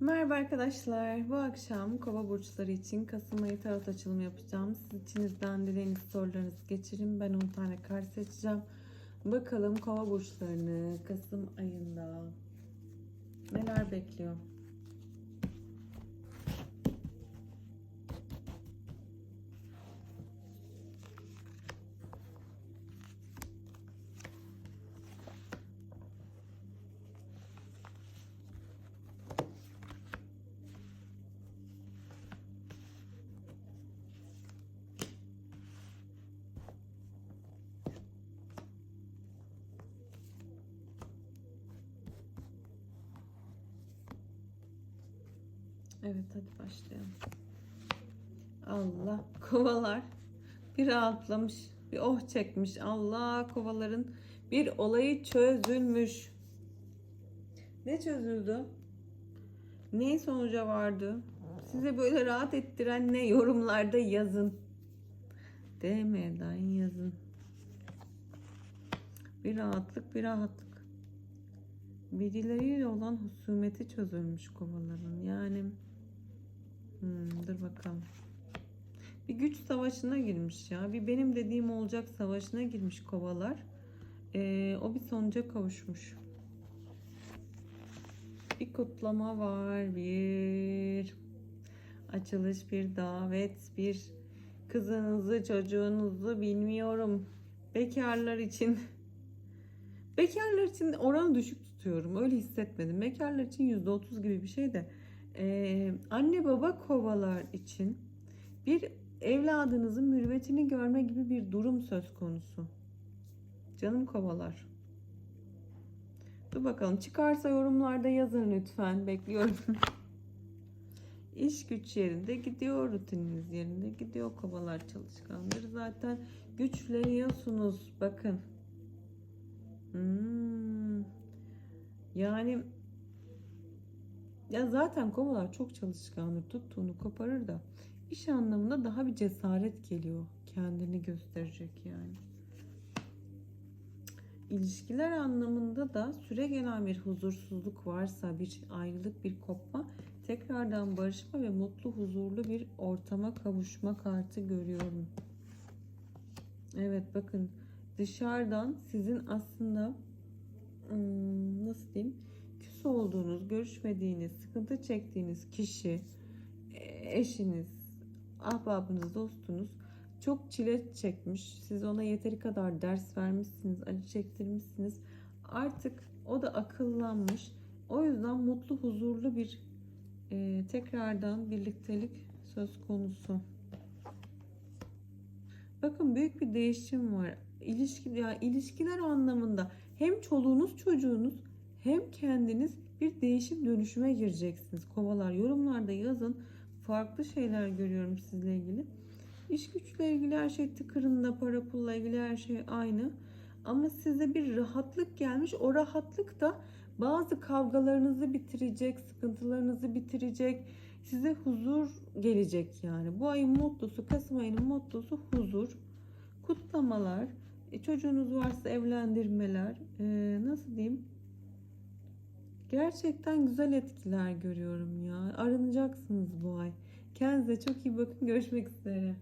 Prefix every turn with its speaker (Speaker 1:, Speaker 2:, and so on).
Speaker 1: Merhaba arkadaşlar. Bu akşam kova burçları için Kasım ayı tarot açılımı yapacağım. Siz içinizden dilediğiniz sorularınızı geçirin. Ben 10 tane kart seçeceğim. Bakalım kova burçlarını Kasım ayında neler bekliyor? Evet hadi başlayalım. Allah kovalar bir rahatlamış, bir oh çekmiş. Allah kovaların bir olayı çözülmüş. Ne çözüldü? Ne sonuca vardı? Size böyle rahat ettiren ne? Yorumlarda yazın. DM'den yazın. Bir rahatlık, bir rahatlık. Birileriyle olan husumeti çözülmüş kovaların. Yani hmm, dur bakalım. Bir güç savaşına girmiş ya. Bir benim dediğim olacak savaşına girmiş kovalar. Ee, o bir sonuca kavuşmuş. Bir kutlama var. Bir açılış, bir davet, bir kızınızı, çocuğunuzu bilmiyorum. Bekarlar için Bekarlar için oranı düşük tutuyorum. Öyle hissetmedim. Bekarlar için %30 gibi bir şey de. Ee, anne baba kovalar için bir evladınızın mürüvvetini görme gibi bir durum söz konusu. Canım kovalar. Dur bakalım çıkarsa yorumlarda yazın lütfen. Bekliyorum. İş güç yerinde gidiyor, rutininiz yerinde gidiyor. Kovalar çalışkandır. Zaten güçleniyorsunuz. Bakın. Hmm. Yani ya zaten kovalar çok çalışkandır. Tuttuğunu koparır da iş anlamında daha bir cesaret geliyor. Kendini gösterecek yani. İlişkiler anlamında da süre gelen bir huzursuzluk varsa, bir ayrılık, bir kopma, tekrardan barışma ve mutlu, huzurlu bir ortama kavuşma kartı görüyorum. Evet bakın dışarıdan sizin aslında hmm, nasıl diyeyim küs olduğunuz, görüşmediğiniz, sıkıntı çektiğiniz kişi, e, eşiniz, ahbabınız, dostunuz çok çile çekmiş. Siz ona yeteri kadar ders vermişsiniz, acı çektirmişsiniz. Artık o da akıllanmış. O yüzden mutlu, huzurlu bir e, tekrardan birliktelik söz konusu. Bakın büyük bir değişim var. İlişki, ya ilişkiler anlamında hem çoluğunuz çocuğunuz hem kendiniz bir değişim dönüşüme gireceksiniz. Kovalar yorumlarda yazın. Farklı şeyler görüyorum sizle ilgili. İş güçle ilgili her şey tıkırında, para pulla ilgili her şey aynı. Ama size bir rahatlık gelmiş. O rahatlık da bazı kavgalarınızı bitirecek, sıkıntılarınızı bitirecek. Size huzur gelecek yani. Bu ayın mutlusu, Kasım ayının mutlusu huzur. Kutlamalar, e, çocuğunuz varsa evlendirmeler, e, nasıl diyeyim? Gerçekten güzel etkiler görüyorum ya. Arınacaksınız bu ay. Kendinize çok iyi bakın. Görüşmek üzere.